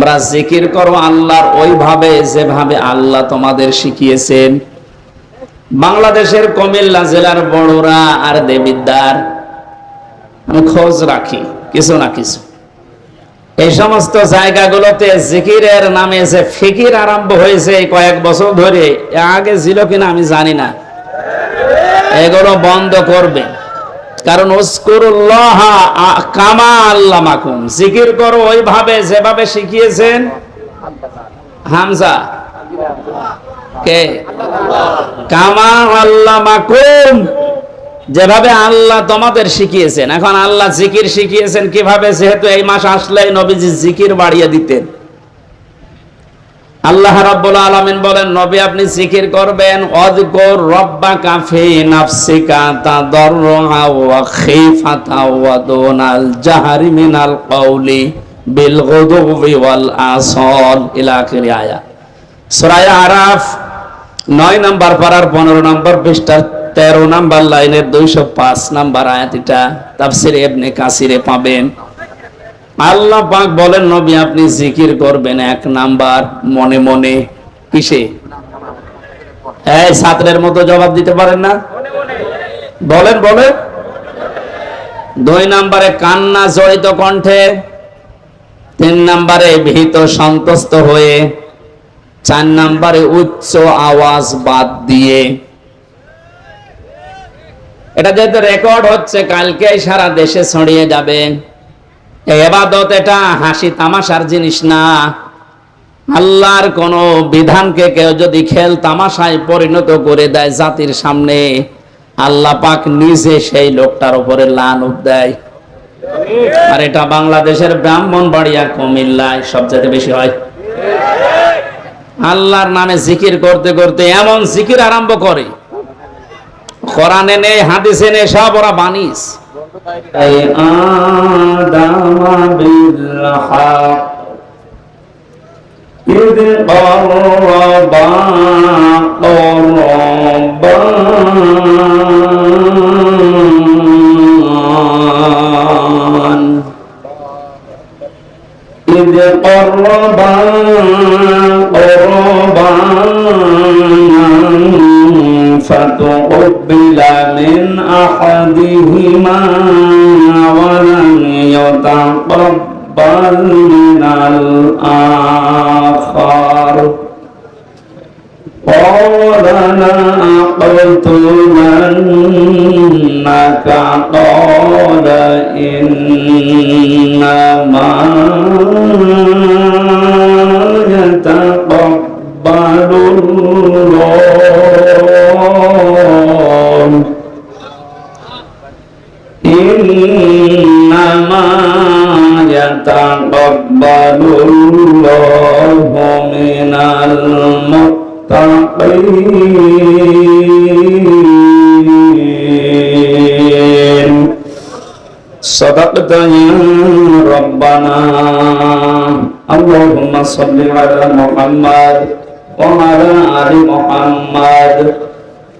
তোমরা জিকির করো আল্লাহর ওইভাবে, যেভাবে আল্লাহ তোমাদের শিখিয়েছেন। বাংলাদেশের কুমিল্লা জেলার বড়রা আর দেবিদ্দার আমি খোঁজ রাখি, কিছু না কিছু। এই সমস্ত জায়গাগুলোতে জিকিরের নামে যে ফিকির আরম্ভ হয়েছে কয়েক বছর ধরে আগে ছিল কিনা আমি জানি না। এগুলো বন্ধ করবে। কারণ জিকির করো ওইভাবে যেভাবে শিখিয়েছেন। হামজা। কে? কামা আল্লাহ মাকুম যেভাবে আল্লাহ তোমাদের শিখিয়েছেন। এখন আল্লাহ জিকির শিখিয়েছেন কীভাবে? যেহেতু এই মাস আসলে নবীজি জিকির বাড়িয়ে দিতেন। আল্লাহ রাব্বুল আলামিন বলেন, নবী, আপনি জিকির করবেন অযকুর রাব্বাকা ফি নাফসিকা তাদাররুআ ওয়া খিফাতা ওয়া দুনাল জাহরি মিনাল কওলি বিল গুদুবি ওয়াল আসল. ইলা আখির আয়াত সূরা আরাফ 9 নাম্বার পারার 15 নাম্বার পৃষ্ঠার 13 নাম্বার লাইনের 205 নাম্বার আয়াত এটা। তাফসীর ইবনে কাসিরে পাবেন। আল্লাহ পাক বলেন, নবী, আপনি জিকির করবেন এক নাম্বার মনে মনে। কিসে? এই ছাত্রের মতো জবাব দিতে পারেন না? বলেন বলেন। দুই নাম্বারে কান্না জড়িত কণ্ঠে, তিন নাম্বারে ভীত সন্তুষ্ট হয়ে, চার নাম্বারে উচ্চ আওয়াজ বাদ দিয়ে। এটা যেহেতু রেকর্ড হচ্ছে কালকে সারা দেশে ছড়িয়ে যাবে। এবাদত এটা হাসি তামাশার জিনিস না। আল্লাহর কোন বিধানকে কেউ যদি খেল তামাশায় পরিণত করে দেয় জাতির সামনে আল্লাহ পাক নিজে সেই লোকটার উপরে লান দেয়। আর এটা বাংলাদেশের ব্রাহ্মণ ব্রাহ্মণবাড়িয়া কুমিল্লায় সবচেয়ে বেশি হয়। আল্লাহর নামে জিকির করতে করতে এমন জিকির আরম্ভ করে। কোরআনে নেই হাদিসে নেই সব ওরা বানিস। أي آدم بالحق إذ قربا قربان إذ قربا قربانا فتقبل من أحدهما ولم يتقبل من الآخر قال لأقتلنك قال إنما يتقبل الله إنما يتقبل الله من المتقين صدقت يا ربنا اللهم صل على محمد وعلى آل محمد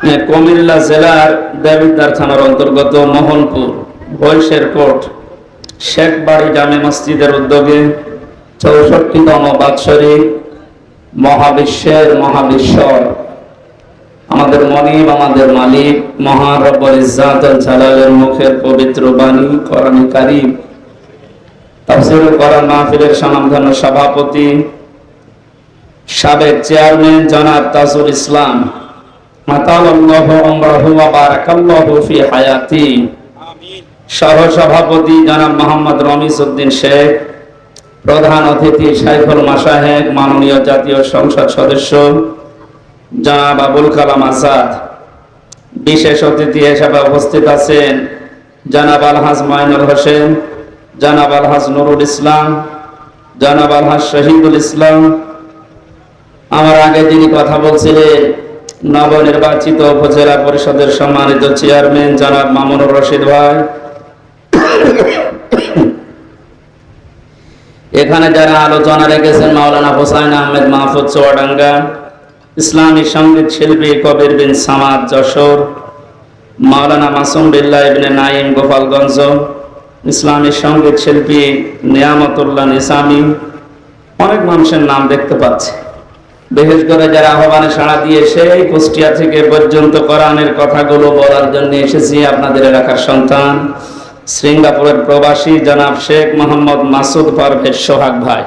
কুমিল্লা জেলার দেবিদ্বার থানার অন্তর্গত মোহনপুর বৈশের কোট শেখ বাড়ি জামে মসজিদের উদ্যোগে চৌষট্টিতম বাৎসরিক মহাবিশ্বের মহাবিশ্বর। আমাদের মনিব, আমাদের মালিক মহারব্বর ইজ্জাত জালালের মুখের পবিত্র বাণী, কোরআন কারীম, তাফসীর কোরআন মাহফিলের সনামধন্য সভাপতি, সাবেক চেয়ারম্যান জনাব তাজুল ইসলাম। মাতালাল্লাহু আমরাহু ওয়া বারাকাল্লাহু ফি হায়াতি। সহ সভাপতি জনাব মোহাম্মদ রমিস উদ্দিন শেখ প্রধান অতিথি শাইখুল মাসাহেক মাননীয় জাতীয় সংসদ সদস্য জনাব আবুল কালাম আজাদ। বিশেষ অতিথি হিসেবে উপস্থিত আছেন জনাব আলহাজ মাইনুল হোসেন জনাব আলহাজ নুরুল ইসলাম জনাব আলহাজ শহীদুল ইসলাম। আমার আগে যিনি কথা বলছিলেন নবনির্বাচিত উপজেলা পরিষদের সম্মানিত চেয়ারম্যান জনাব মামুনুর রশিদ ভাই। এখানে যারা আলোচনা রেখেছেন মাওলানা হোসাইন আহমেদ মাহফুজ চুয়াডাঙ্গা, ইসলামী সংগীত শিল্পী কবির বিন সামাদ যশোর, মাওলানা মাসুম বিল্লাহ ইবনে নাইম গোপালগঞ্জ, ইসলামী সংগীত শিল্পী নিয়ামতুল্লাহ নিসামি, অনেক মানুষের নাম দেখতে পাচ্ছে। বিশেষ করে যারা আহ্বানে সাড়া দিয়ে সেই কুষ্টিয়া থেকে পর্যন্ত কোরআনের কথাগুলো বলার জন্য এসেছি আপনাদের এলাকার সন্তান সিঙ্গাপুরের প্রবাসী জনাব শেখ মোহাম্মদ মাসুদ পারভেজ সোহাগ ভাই।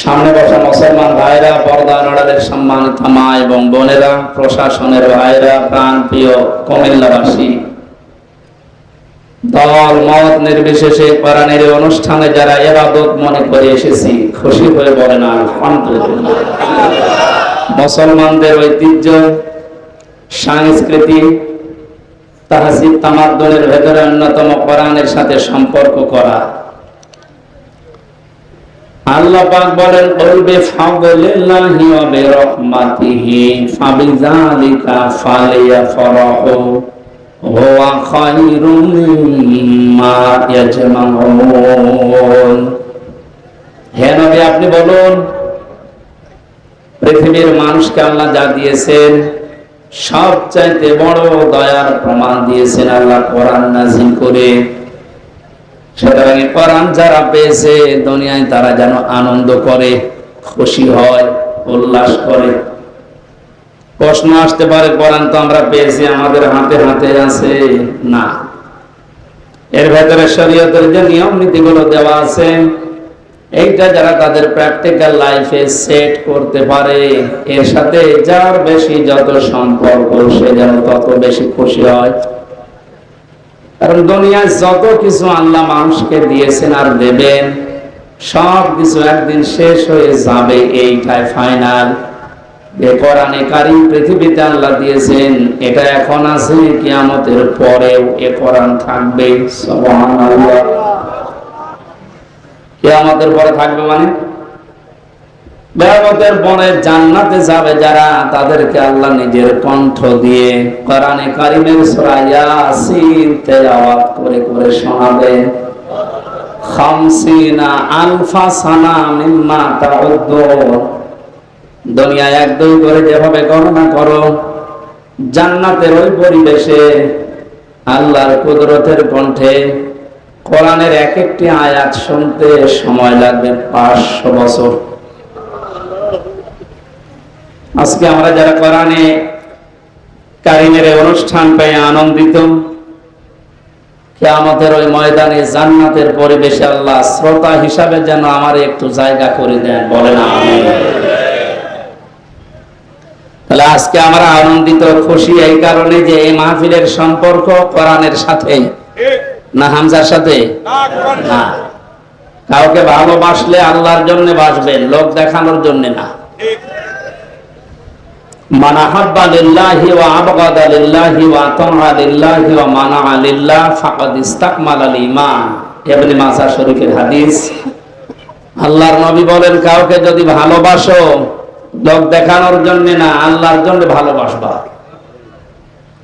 সামনে বসা মুসলমান ভাইরা পর্দা নড়ালের সম্মানিত মা এবং বোনেরা, প্রশাসনের ভাইরা প্রাণ প্রিয় কুমিল্লাবাসী দল মত নির্বিশেষে কোরআনের অনুষ্ঠানে যারা এরাদত মনে করে এসেছি, খুশি হয়ে বলেন আলহামদুলিল্লাহ। মুসলমানদের ঐতিহ্য, সংস্কৃতি তামাদ্দনের ভেতরে অন্যতম কোরআনের সাথে সম্পর্ক করা। আল্লাহ পাক বলেন ওয়া বিরহমাতিহি, ফাবিযালিকা আপনি বলুন, পৃথিবীর মানুষকে আল্লাহ যা দিয়েছেন, সবচাইতে বড় দয়ার প্রমাণ দিয়েছেন আল্লাহ কোরআন নাজিল করে। সুতরাং কোরআন যারা পেয়েছে, দুনিয়ায় তারা যেন আনন্দ করে, খুশি হয়, উল্লাস করে। প্রশ্ন আসতে পারে, কোরআন তো আমরা পেয়েছি, আমাদের হাতে হাতে আছে। না। এর ভেতরে শরীয়তের যে নিয়ম নীতিগুলো দেওয়া আছে, এইটা যারা তাদের প্র্যাকটিক্যাল লাইফে সেট করতে পারে, এর সাথে যার বেশি যত সম্পর্ক, সে যেন তত বেশি খুশি হয়। কারণ দুনিয়ায় যত কিছু আল্লাহ মানুষকে দিয়েছেন আর দেবেন, সব কিছু একদিন শেষ হয়ে যাবে, এইটাই ফাইনাল কোরআনে পৃথিবীতে আল্লাহ দিয়েছেন, এটা এখন আছে, কিয়ামতের পরেও এ কোরআন থাকবে কিয়ামতের পরে থাকবে মানে? পরে জান্নাতে যাবে যারা, তাদেরকে আল্লাহ নিজের কণ্ঠ দিয়ে কোরআনে কারিমের সূরা ইয়াসিন তেলাওয়াত করে করে শোনাবে। খামসিনা আলফা সানা মিম্মা দুনিয়ায় এক দুই করে যেভাবে গণনা করো, জান্নাতের ওই পরিবেশে আল্লাহর কুদরতের কণ্ঠে কোরআনের এক একটি আয়াত শুনতে সময় লাগবে পাঁচশো বছর। আজকে আমরা যারা কোরআনে কারিমের অনুষ্ঠান পেয়ে আনন্দিত আমাদের ওই ময়দানে জান্নাতের পরিবেশে আল্লাহ শ্রোতা হিসাবে যেন আমার একটু জায়গা করে দেন, বলেন আমি তাহলে আজকে আমরা আনন্দিত খুশি এই কারণে যে এই মাহফিলের সম্পর্ক কোরআনের সাথে, না হামজার সাথে? না। কাউকে ভালোবাসলে আল্লাহর জন্য বাসবেন লোক দেখানোর জন্য না। আল্লাহর নবী বলেন, কাউকে যদি ভালোবাসো লোক দেখানোর জন্য না, আল্লাহর জন্য ভালোবাসবা।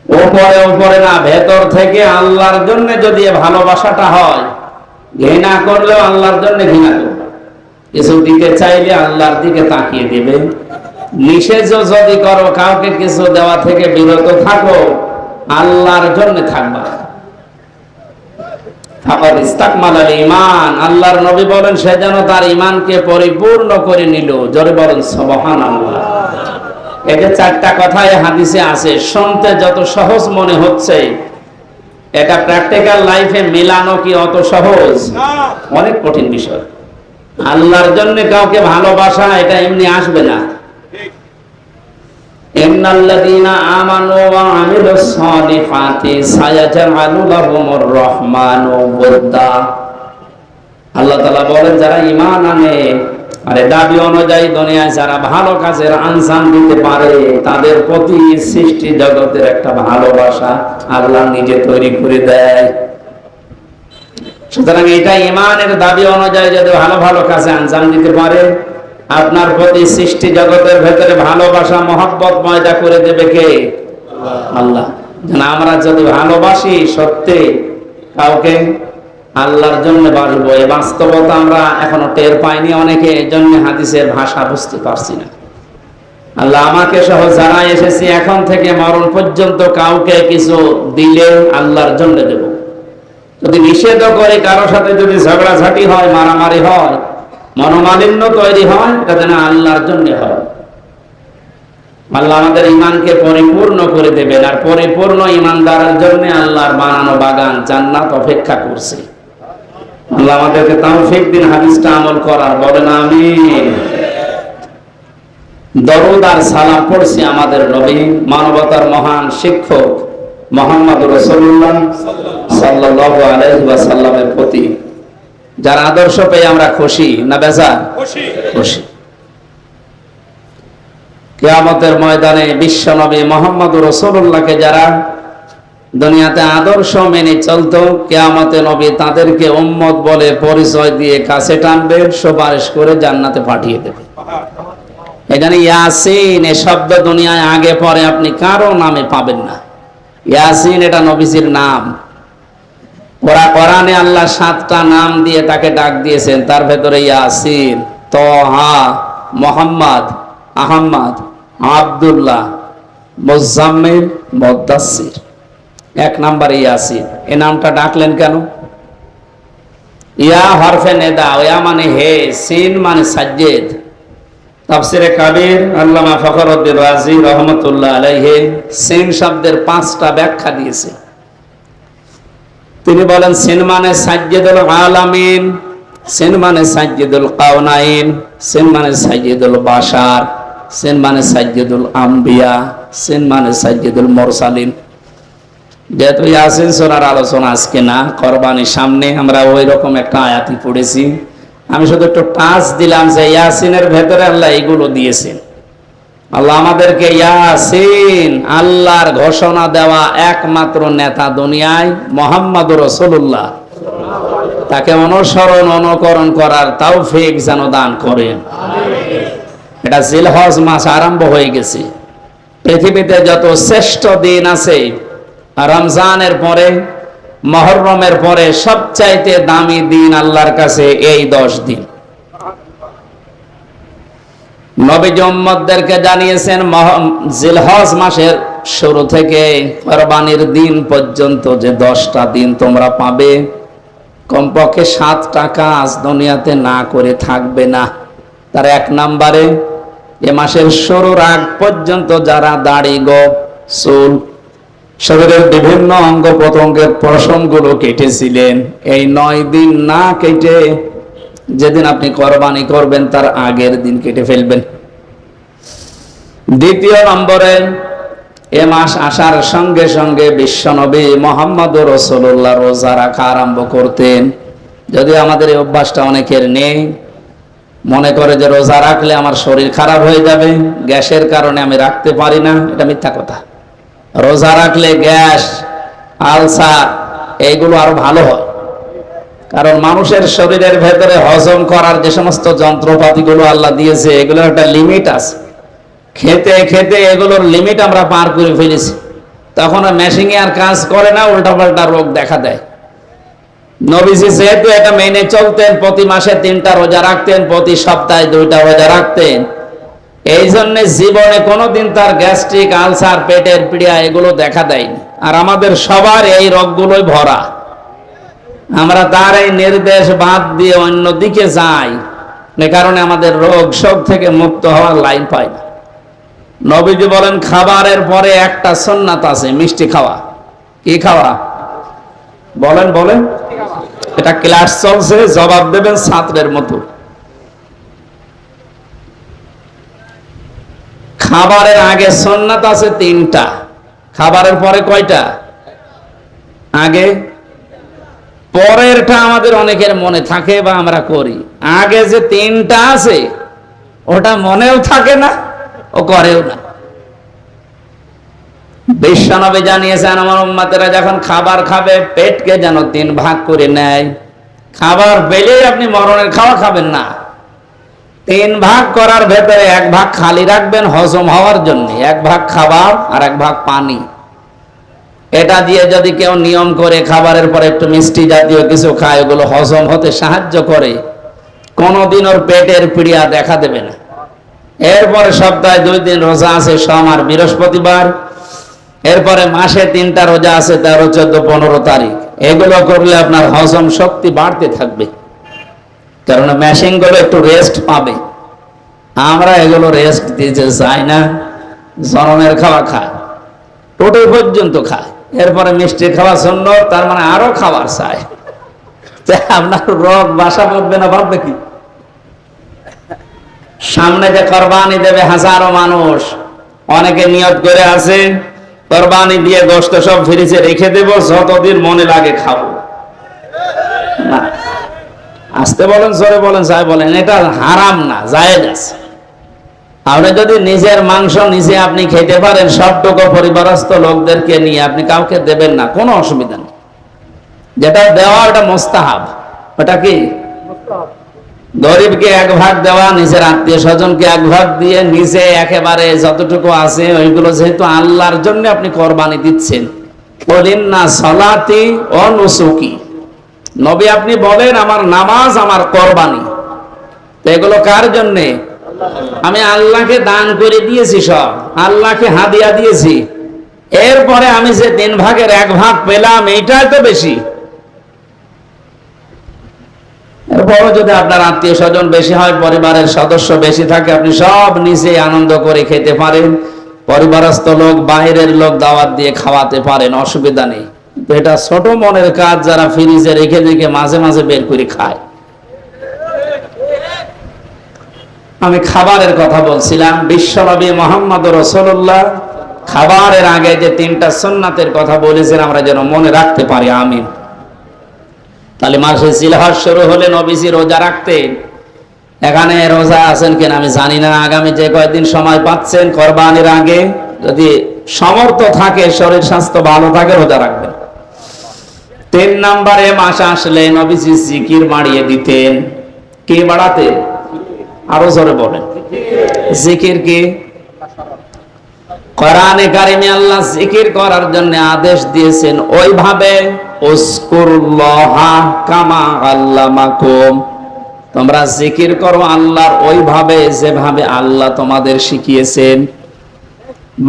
উপরে উপরে না, ভেতর থেকে আল্লাহর জন্য যদি ভালোবাসাটা হয়, ঘৃণা করলেও আল্লাহর জন্য ঘৃণা করবে। কিছু দিতে চাইলে আল্লাহর দিকে তাকিয়ে দেবে নিষেধ যদি করো, কাউকে কিছু দেওয়া থেকে বিরত থাকো, আল্লাহর জন্য থাকবা। ফাকাদ আল্লাহর নবী সে যেন তার পরিপূর্ণ করে জোরে চারটা যত সহজ মনে হচ্ছে। এটা প্র্যাকটিক্যাল লাইফে মেলানো কি অত সহজ? অনেক কঠিন বিষয়। আল্লাহর জন্য কাউকে ভালোবাসা, এটা এমনি আসবে না। আল্লাহ বলেন, যারা ঈমান আনে দাবি অনুযায়ী যারা ভালো আনসান দিতে পারে, তাদের প্রতি সৃষ্টি জগতের একটা ভালোবাসা আল্লাহ নিজে তৈরি করে দেয়। সুতরাং এটা ইমানের দাবি অনুযায়ী যদি ভালো ভালো কাজে আঞ্জাম দিতে পারে আপনার প্রতি সৃষ্টি জগতের ভেতরে ভালোবাসা, মহব্বত ময়দা করে দেবে কে? আল্লাহ। আমরা যদি ভালোবাসি সত্যি কাউকে, আল্লাহর জন্য বাসবো এই বাস্তবতা আমরা এখনও টের পাইনি অনেকে এই জন্য হাদিসের ভাষা বুঝতে পারছি না। আল্লাহ আমাকে সহ যারা এসেছি, এখন থেকে মরণ পর্যন্ত কাউকে কিছু দিলে আল্লাহর জন্য দেব। যদি নিষেধ করে, কারও সাথে যদি ঝগড়াঝাটি হয়, মারামারি হয় মনোমালিন্য তৈরি হয়, এটা যেন আল্লাহর জন্য হয়। আল্লাহ আমাদের ইমানকে পরিপূর্ণ করে দেবেন, আর পরিপূর্ণ ইমানদারের জন্য আল্লাহর বানানো বাগান জান্নাত অপেক্ষা করছে। আল্লাহ আমাদেরকে তাওফিক দিন, হাদিসটা আমল করার, বলেন আমিন। দরুদ আর সালাম পড়ছি আমাদের নবী, মানবতার মহান শিক্ষক মোহাম্মদ রসুল্লাহ সাল্লাল্লাহু আলাইহি ওয়াসাল্লামের প্রতি। যার আদর্শ পেয়ে আমরা খুশি না বেজা খুশি। কেয়ামতের ময়দানে বিশ্ব নবী মোহাম্মদ রসুল্লাহকে যারা দুনিয়াতে আদর্শ মেনে চলতো কেয়ামতে নবী তাদেরকে উম্মত বলে পরিচয় দিয়ে কাছে টানবে সুপারিশ করে জান্নাতে পাঠিয়ে দেবে। এখানে ইয়াসিন এ শব্দ দুনিয়ায় আগে পরে আপনি কারও নামে পাবেন না। ইয়াসিন এটা নবীজির নাম। ওরা কোরআনে আল্লাহ সাতটা নাম দিয়ে তাকে ডাক দিয়েছেন। তার ভেতরে ইয়াসিন তহা মোহাম্মদ, আহম্মদ, আব্দুল্লাহ, মোজাম্মিল মদ্দাসির এক নাম্বার ইয়াসিন। এ নামটা ডাকলেন কেন? ইয়া হরফে নেদা ইয়া মানে হে, সিন মানে সাজ্জেদ। তাফসিরে কাবির, আল্লামা ফখরউদ্দিন রাজি রহমতুল্লাহ আলাইহি, সিন শব্দের পাঁচটা ব্যাখ্যা দিয়েছে। তিনি বলেন, সিন মানে সাজ্জেদুল আলামিন, সিন মানে সাজ্জেদুল কাউনাইন সিন মানে সাজ্জেদুল বাশার, সিন মানে সাজ্জেদুল আম্বিয়া, সিন মানে সাজ্জেদুল মোরসালিন। যেহেতু ইয়াসিন সোনার আলোচনা আজকে না, কোরবানির সামনে আমরা ওই রকম একটা আয়াতি পড়েছি। আমি শুধু একটু টাচ দিলাম যে ইয়াসিনের ভেতরে আল্লাহ এগুলো দিয়েছেন। আল্লাহ আমাদেরকে ইয়াসিন আল্লাহর ঘোষণা দেওয়া একমাত্র নেতা দুনিয়ায় মোহাম্মদ রসুল্লাহ তাকে অনুসরণ অনুকরণ করার তৌফিক যেন দান করেন। এটা জিলহজ মাস আরম্ভ হয়ে গেছে। পৃথিবীতে যত শ্রেষ্ঠ দিন আছে রমজানের পরে মহরমের পরে সবচাইতে দামি দিন আল্লাহর কাছে এই দশ দিন। নবী জম্মদদেরকে জানিয়েছেন জিলহজ মাসের শুরু থেকে কোরবানির দিন পর্যন্ত যে দশটা দিন তোমরা পাবে, কমপক্ষে সাতটা কাজ দুনিয়াতে না করে থাকবে না। তার এক নাম্বারে, এ মাসের শুরুর আগ পর্যন্ত যারা দাড়ি, গোপ, চুল শরীরের বিভিন্ন অঙ্গ প্রত্যঙ্গের পশমগুলো কেটেছিলেন, এই নয় দিন না কেটে যেদিন আপনি কোরবানি করবেন, তার আগের দিন কেটে ফেলবেন। দ্বিতীয় নম্বরে, এ মাস আসার সঙ্গে সঙ্গে বিশ্বনবী মোহাম্মদ রসুল্লাহ রোজা রাখা আরম্ভ করতেন। যদি আমাদের এই অভ্যাসটা অনেকের নেই, মনে করে যে রোজা রাখলে আমার শরীর খারাপ হয়ে যাবে, গ্যাসের কারণে আমি রাখতে পারি না, এটা মিথ্যা কথা। রোজা রাখলে গ্যাস, আলসার, এইগুলো আরও ভালো হয়। কারণ মানুষের শরীরের ভেতরে হজম করার যে সমস্ত যন্ত্রপাতিগুলো আল্লাহ দিয়েছে, এগুলোর একটা লিমিট আছে। খেতে খেতে এগুলোর লিমিট আমরা পার করে ফেলেছি। তখন মেশিনে আর কাজ করে না, উল্টাপাল্টা রোগ দেখা দেয়। নবীজি যেহেতু এটা মেনে চলতেন, প্রতি মাসে তিনটা রোজা রাখতেন, প্রতি সপ্তাহে দুইটা রোজা রাখতেন। এই জন্য জীবনে কোনোদিন তার গ্যাস্ট্রিক আলসার পেটের পিড়িয়া এগুলো দেখা দেয়নি। আর আমাদের সবার এই রোগগুলোই ভরা। আমরা তার এই নির্দেশ বাদ দিয়ে অন্য দিকে যাই। এ কারণে আমাদের রোগ শোক থেকে মুক্ত হওয়ার লাইন পাই না। নবীজি বলেন, খাবারের পরে একটা সন্ন্যাত আছে, মিষ্টি খাওয়া। কি খাওয়া? বলেন বলেন। এটা ক্লাস চলছে, জবাব দেবেন ছাত্রের মতো। খাবারের আগে সন্ন্যাত আছে তিনটা। খাবারের পরে কয়টা? আগে পরেরটা আমাদের অনেকের মনে থাকে বা আমরা করি। আগে যে তিনটা আছে, ওটা মনেও থাকে না, ও করেও না। বিশ্বনবী জানিয়েছেন, আমার উম্মাতেরা যখন খাবার খাবে, পেটকে যেন তিন ভাগ করে নেয়। খাবার পেলেই আপনি মরণের খাওয়া খাবেন না। তিন ভাগ করার ভেতরে এক ভাগ খালি রাখবেন হজম হওয়ার জন্য। এক ভাগ খাবার আর এক ভাগ পানি। এটা দিয়ে যদি কেউ নিয়ম করে খাবারের পরে একটু মিষ্টি জাতীয় কিছু খায়, ওগুলো হজম হতে সাহায্য করে, কোনোদিন ওর পেটের পিড়িয়া দেখা দেবে না। এরপরে সপ্তাহে দুই দিন রোজা আছে, সোম আর বৃহস্পতিবার। এরপরে মাসে তিনটা রোজা আছে, তেরো, চোদ্দ, পনেরো তারিখ। এগুলো করলে আপনার হজম শক্তি বাড়তে থাকবে। কারণ মেশিনগুলো একটু রেস্ট পাবে। আমরা এগুলো রেস্ট দিতে চাই না, জনমের খাওয়া খায় টোটো পর্যন্ত খায়। এরপরে মিষ্টি খাওয়া শূন্য তার মানে আরও খাবার চায় আপনার রোগ বাসা বাঁধবে না ভাববে কি? সামনে যে কোরবানি দেবে হাজারো মানুষ, অনেকে নিয়ত করে আছে, কোরবানি দিয়ে গোস্ত সব ফ্রিজে রেখে দেব, যতদিন মনে লাগে খাব। আসতে বলেন সরে বলেন সাহেব বলেন, এটা হারাম না, জায়েজ আছে। আপনি যদি নিজের মাংস নিজে আপনি খেতে পারেন, সবটুকু পরিবারস্থ লোকদেরকে নিয়ে আপনি কাউকে দেবেন না, কোনো অসুবিধা নেই। যেটা দেওয়া, ওটা মোস্তাহাব। ওটা কি? গরিবকে এক ভাগ দেওয়া, নিজের আত্মীয় স্বজনকে এক ভাগ দিয়ে নিজে একেবারে যতটুকু আছে, ওইগুলো যেহেতু আল্লাহর জন্য আপনি কোরবানি দিচ্ছেন। বলেন না সলাতি অনুসুকি নবী আপনি বলেন, আমার নামাজ, আমার কোরবানি। এগুলো কার জন্যে? আমি আল্লাহকে দান করে দিয়েছি সব। আল্লাহকে হাদিয়া দিয়েছি। এরপরে আমি যে তিন ভাগের এক ভাগ পেলাম, এইটাই তো বেশি। এরপরও যদি আপনার আত্মীয় স্বজন বেশি হয়, পরিবারের সদস্য বেশি থাকে, আপনি সব নিজে আনন্দ করে খেতে পারেন। পরিবারস্থ লোক, বাইরের লোক দাওয়াত দিয়ে খাওয়াতে পারেন, অসুবিধা নেই। এটা ছোট মনের কাজ যারা ফ্রিজে রেখে রেখে মাঝে মাঝে বের করে খায়। আমি খাবারের কথা বলছিলাম। বিশ্বনবী মোহাম্মদ রসল্লাহ খাবারের আগে যে তিনটা সন্ন্যাতের কথা বলেছেন, আমরা যেন মনে রাখতে পারি, আমিন। তাহলে মাসে সিলহাস শুরু হলে নবীজি রোজা রাখতেন এখানে রোজা আছেন কিনা আমি জানি না, আগামী যে কয়েকদিন সময় পাচ্ছেন, কোরবানির আগে যদি সমর্থ থাকে, শরীর স্বাস্থ্য ভালো থাকে, রোজা রাখবেন। তিন নম্বরে মাস আসলে নবীজি জিকির বাড়িয়ে দিতেন। কে বাড়াতেন? আরও জোরে বলেন। জিকির কি? কোরআনে কারিমে আল্লাহ জিকির করার জন্য আদেশ দিয়েছেন, ওইভাবে তোমরা জিকির করো আল্লাহর ওইভাবে, যেভাবে আল্লাহ তোমাদের শিখিয়েছেন।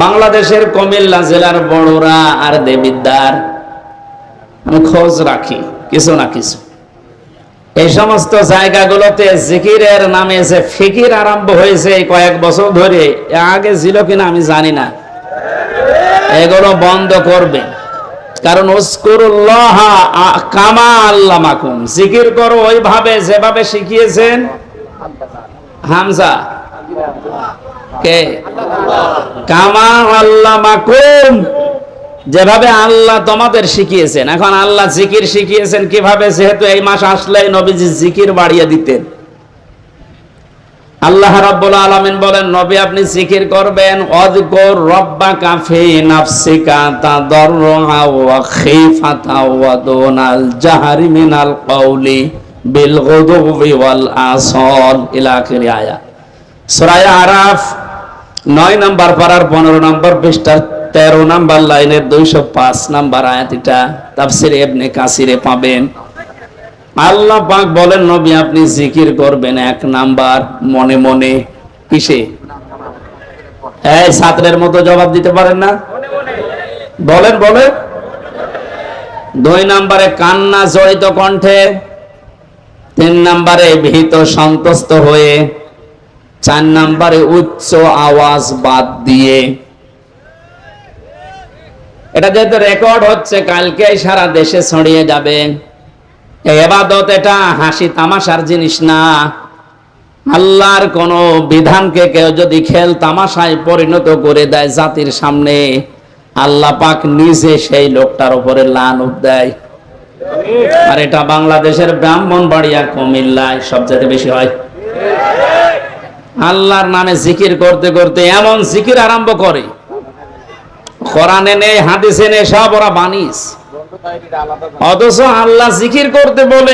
বাংলাদেশের কুমিল্লা জেলার বড়রা আর দেবিদ্দার আমি খোঁজ রাখি, কিছু না কিছু। এই সমস্ত জায়গাগুলোতে জিকিরের নামে যে ফিকির আরম্ভ হয়েছে কয়েক বছর ধরে আগে ছিল কিনা আমি জানি না। এগুলো বন্ধ করবে। কারণ কামা আল্লাহ মাকুম জিকির করো ওইভাবে যেভাবে শিখিয়েছেন। হামজা। কে? কামা আল্লাহ মাকুম যেভাবে আল্লাহ তোমাদের শিখিয়েছেন, এখন আল্লাহ জিকির শিখিয়েছেন, কীভাবে? যেহেতু এই মাস আসলে নবীজি জিকির বাড়িয়ে দিতেন। আল্লাহ রাব্বুল আলামিন বলেন, নবী, আপনি জিকির করবেন অযকুর রব্বাকা ফি নাফসিকা তাদাররুআ ওয়া খিফাতা ওয়া দুনাল জাহরি মিনাল কওলি বিল গুদুবি ওয়াল আসল ইলা আখির আয়াত। সূরা আরাফ নয় নম্বর পারার পনেরো নম্বর পৃষ্ঠা তেরো নাম্বার লাইনের দুইশো পাঁচ নাম্বার আয়াত এটা তাফসির এবনে কাসিরে পাবেন। আল্লাহ পাক বলেন, নবী, আপনি জিকির করবেন এক নাম্বার মনে মনে। কিসে? এই ছাত্রের মতো জবাব দিতে পারেন না? বলেন বলেন। দুই নাম্বারে কান্না জড়িত কণ্ঠে, তিন নাম্বারে ভীত সন্তুষ্ট হয়ে, চার নাম্বারে উচ্চ আওয়াজ বাদ দিয়ে এটা যেহেতু রেকর্ড হচ্ছে, কালকে সারা দেশে ছড়িয়ে যাবে। এবাদত এটা হাসি তামাশার জিনিস না। আল্লাহর কোন বিধানকে কেউ যদি খেল তামাশায় পরিণত করে দেয় জাতির সামনে, আল্লাহ পাক নিজে সেই লোকটার উপরে লানত দেয়। আর এটা বাংলাদেশের ব্রাহ্মণ ব্রাহ্মণবাড়িয়া, কুমিল্লায় সবচেয়ে বেশি হয়। আল্লাহর নামে জিকির করতে করতে এমন জিকির আরম্ভ করে কোরআনে নেই হাদিসে নেই সব ওরা বানিস। অথচ আল্লাহ জিকির করতে বলে